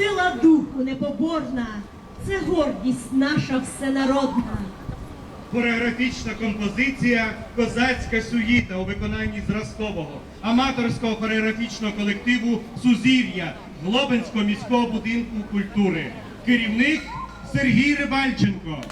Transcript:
сила духу непоборна, це гордість наша всенародна. Хореографічна композиція Козацька суїта у виконанні зразкового аматорського хореографічного колективу Сузір'я Глобинського міського будинку культури. Керівник Сергій Рибальченко.